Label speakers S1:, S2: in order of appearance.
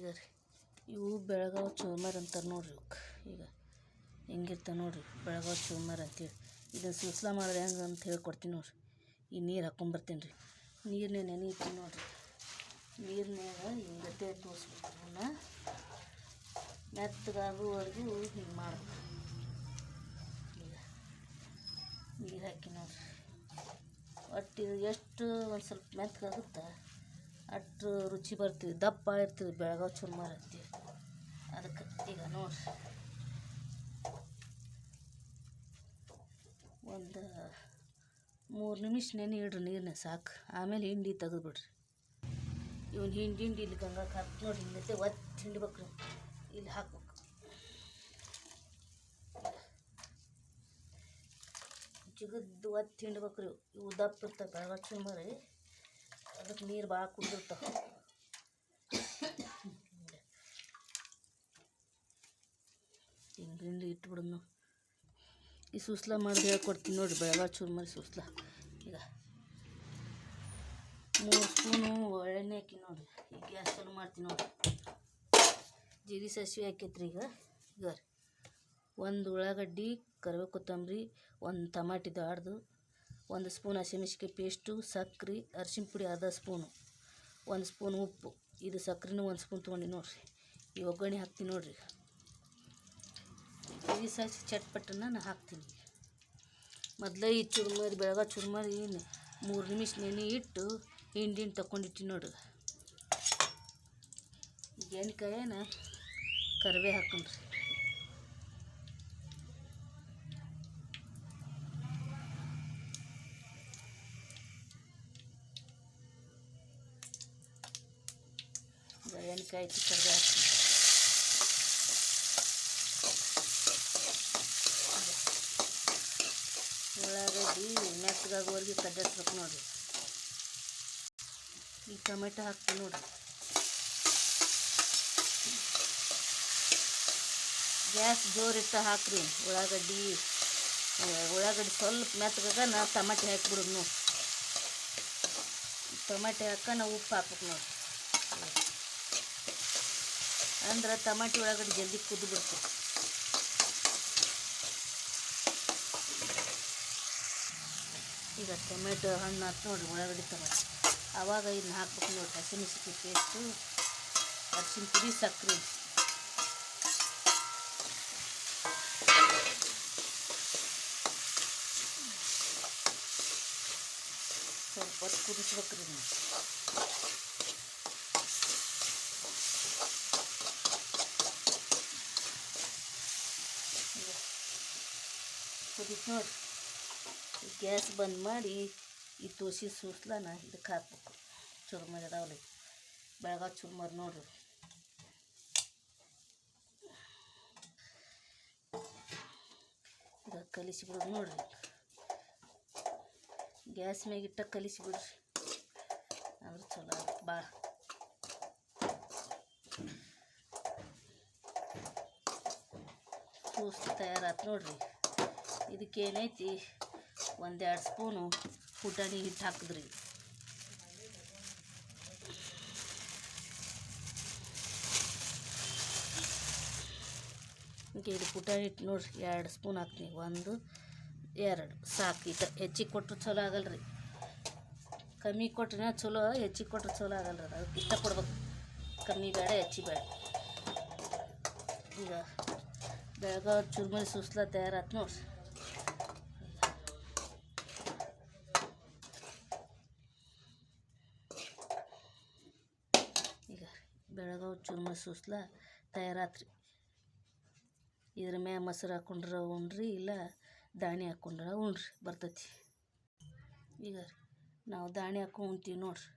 S1: ಈಗ ರೀ. ಇವು ಬೆಳಗಾವಿ ಚುರ್ಮರ್ ಅಂತಾರೆ ನೋಡ್ರಿ ಇವಕ್ಕೆ ಈಗ ಹೆಂಗಿರ್ತಾವೆ ನೋಡ್ರಿ ಬೆಳಗಾವಿ ಚುರ್ಮರ್ ಅಂತೇಳಿ. ಇದನ್ನು ಸುಸ್ಲ ಮಾಡಿದ್ರೆ ಹೆಂಗೆ ಅಂತ ಹೇಳ್ಕೊಡ್ತೀನಿ ನೋಡ್ರಿ. ಈ ನೀರು ಹಾಕೊಂಬರ್ತೀನಿ ರೀ. ನೀರನ್ನೇ ನೆನೀತೀನಿ ನೋಡ್ರಿ. ನೀರಿನ್ಯಾಗ ಹಿಂಗತೆ ತೋರಿಸ್ಬೇಕು ಅವನ್ನ ಮೆತ್ತಗಾಗುವವರೆಗೂ ಹಿಂಗೆ ಮಾಡ್ಬೇಕು. ಈಗ ನೀರು ಹಾಕಿ ನೋಡ್ರಿ. ಒಟ್ಟು ಇದು ಎಷ್ಟು ಒಂದು ಸ್ವಲ್ಪ ಮೆತ್ತಗಾಗುತ್ತೆ? ಅಷ್ಟು ರುಚಿ ಬರ್ತೀವಿ ದಪ್ಪ ಇರ್ತೀವಿ ಬೆಳಗಾವಿ ಚುರ್ಮರಿ ಅಂತೀವಿ ಅದಕ್ಕೆ ಈಗ ನೋಡ್ರಿ ಒಂದು ಮೂರು ನಿಮಿಷ ನೆನೆ ಇಡ್ರಿ ನೀರನ್ನ ಸಾಕು. ಆಮೇಲೆ ಹಿಂಡಿ ತೆಗೆದುಬಿಡ್ರಿ ಇವನು ಹಿಂಡಿ ಹಿಂಡಿ ಇಲ್ಲಿ ಗಂಗಾಕ್ಕೆ ಹಾಕಿ ನೋಡ್ರಿ ಒತ್ತು ಒತ್ತಿ ಹಿಂಡ್ಬೇಕು ಇಲ್ಲಿ ಹಾಕ್ಬೇಕು. ಜಿಗದ್ದು ಒತ್ತು ಹಿಂಡ್ಬೇಕು ರೀ ಇವು ದಪ್ಪ ಇರ್ತಾವೆ, ಬೆಳಗಾವಿ ಚುರ್ಮರಿ ಅದಕ್ಕೆ ನೀರು ಭಾಳ ಕುಡಿದಿರ್ತಾವೆ ಹಿಂಗೆ ಹಿಂಡಿ ಇಟ್ಬಿಡೋದು ಈ ಸುಸ್ಲ ಮಾಡಿ ಹೇಳ್ಕೊಡ್ತೀನಿ ನೋಡಿರಿ ಚೂರು ಚೂರ್ಮರಿ ಸುಸ್ಲ. ಈಗ ಮೂರು ಸ್ಪೂನು ಎಣ್ಣೆ ಹಾಕಿ ನೋಡಿರಿ ಈಗ ಗ್ಯಾಸ್ ಚಾಲು ಮಾಡ್ತೀನಿ ನೋಡಿರಿ ಜೀರಿಗೆ ಸಸಿವೆ ಹಾಕೈತ್ರಿ ಈಗ. ಈಗ ಒಂದು ಉಳ್ಳಾಗಡ್ಡಿ, ಕರಿಬೇವು, ಕೊತ್ತಂಬರಿ, ಒಂದು ಟಮಾಟಿದು ದಾಡ್ದು ಒಂದು ಸ್ಪೂನ್ ಹಸಿಮೆಣ್ಸಿಕಾಯಿ ಪೇಸ್ಟು, ಸಕ್ರೆ ಅರಿಶಿನ ಪುಡಿ ಅರ್ಧ ಸ್ಪೂನು. ಒಂದು ಸ್ಪೂನ್ ಉಪ್ಪು. ಇದು ಸಕ್ರೆನೂ ಒಂದು ಸ್ಪೂನ್ ತೊಗೊಂಡು ನೋಡಿರಿ. ಈ ಒಗ್ಗರಣೆ ಹಾಕ್ತೀನಿ ನೋಡಿರಿ ಈ ಸೈಜ್ ಚಟ್ಪಟ್ಟನ್ನು ನಾನು ಹಾಕ್ತೀನಿ ಮೊದಲೇ ಈ ಚುರ್ಮರಿ ಬೆಳಗ್ಗೆ ಚುರ್ಮರಿ ಮೂರು ನಿಮಿಷ ನೆನೆ ಇಟ್ಟು ಹಿಂಡಿ ತಗೊಂಡಿಟ್ಟು ನೋಡ್ರಿ ಈಗ. ಎಣ್ಕಾಯನ ಕರಿಬೇ ಹಾಕೊಂಡ್ರಿ ಎಣ್ಕಾಯಿ ಹಾಕಿ ಹಾಕ್ತೀನಿ ಉಳ್ಳಾಗಡ್ಡಿ ಮೆತ್ತಗಾಗುವವರೆಗೆ ಕಡ್ಡಿಸ್ಬೇಕು ನೋಡಿರಿ. ಈ ಟೊಮೆಟೊ ಹಾಕ್ತೀನಿ ನೋಡಿ ಗ್ಯಾಸ್ ಜೋರಿಟ್ಟು ಹಾಕ್ರಿ. ಉಳ್ಳಾಗಡ್ಡಿ ಉಳ್ಳಾಗಡ್ಡಿ ಸ್ವಲ್ಪ ಮೆತ್ತಗಾಗ ನಾ ಟಮಾಟೆ ಹಾಕ್ಬಿಡೋದು ನೋಡಿ ಟೊಮೆಟೊ ಹಾಕ ನಾವು ಉಪ್ಪು ಹಾಕ್ಬೇಕು ನೋಡಿ ಅಂದ್ರೆ ಟಮಾಟಿ ಒಳಗಡೆ ಜಲ್ದಿ ಕುದ್ದು ಬಿಡ್ತು. ಈಗ ಟೊಮೆಟೊ ಹಣ್ಣು ಹಾಕಿ ನೋಡಿರಿ ಉಳ್ಳಾಗಡ್ಡಿ ಟೊಮೆಟೊ ಆವಾಗ ಇದನ್ನ ಹಾಕ್ಬೇಕು ನೋಡಿ ಹಸಿಮೆಣ್ಸಿಕಾಯಿ ಪೇಸ್ಟು ಅರ್ಶಿಣ ಪುಡಿ, ಸಕ್ಕರೆ. ಸ್ವಲ್ಪ ಹೊತ್ತು ಕುದಿಸ್ಬೇಕು ರೀ ನೀವು ಕುದೀತು ನೋಡ್ರಿ ಗ್ಯಾಸ್ ಬಂದ್ ಮಾಡಿ ಈ ತೋಸಿ ಸೂಸ್ಲಾನ ಇದಕ್ಕೆ ಹಾಕ್ಬೇಕು ಚುರುಮರಿ ಅದಾವಲ್ಲ ಬೆಳಗಾವಿ ಚುರ್ಮರಿ ನೋಡ್ರಿ ಇದು ಕಲಿಸಿಬಿಡ್ರಿ ನೋಡ್ರಿ ಗ್ಯಾಸ್ ಮ್ಯಾಗಿಟ್ಟ ಕಲಿಸಿಬಿಡ್ರಿ ಅಂದ್ರೆ ಚಲೋ ಭಾಳ ಸೂಸ್ ತಯಾರಾತು ನೋಡ್ರಿ. ಇದಕ್ಕೇನೈತಿ ಒಂದೆರಡು ಸ್ಪೂನು ಪುಟಾಣಿ ಹಿಟ್ಟು ಹಾಕಿದ್ರಿ. ಹಿಂಗೆ ಇದು ಪುಟಾಣಿ ಹಿಟ್ಟು ನೋಡ್ರಿ, ಎರಡು ಸ್ಪೂನ್ ಹಾಕ್ತೀನಿ. ಒಂದು, ಎರಡು. ಸಾಕು ಈ ಥರ ಹೆಚ್ಚಿಗೆ ಕೊಟ್ಟರು ಚಲೋ ಆಗಲ್ರಿ. ಕಮ್ಮಿ ಕೊಟ್ರೆ ಚಲೋ, ಹೆಚ್ಚಿಗೆ ಕೊಟ್ರೆ ಚಲೋ ಆಗಲ್ರಿ ಅದು. ಅದಕ್ಕೆ ಇಷ್ಟ ಕೊಡ್ಬೇಕು. ಕಮ್ಮಿ ಬೇಡ, ಹೆಚ್ಚಿಗೆ ಬೇಡ. ಈಗ ಬೆಳಗಾವಿ ಚುರುಮರಿ ಸುಸ್ಲ ತಯಾರಾತು ನೋಡ್ರಿ ಈಗ ಬೆಳಗಾವ್ ಚುರ್ಮರಿ ಸುಸ್ಲ ತಯಾರಾತ್ರಿ. ಇದ್ರ ಮ್ಯಾಗ ಮೊಸರು ಹಾಕೊಂಡ್ರ ಉಣ್ರಿ, ಇಲ್ಲ ದಾಣಿ ಹಾಕೊಂಡ್ರ ಉಣ್ರಿ, ಬರ್ತೈತಿ. ಈಗ ನಾವು ದಾಣಿ ಹಾಕೊಂಡು ಉಣ್ತೀವಿ ನೋಡ್ರಿ.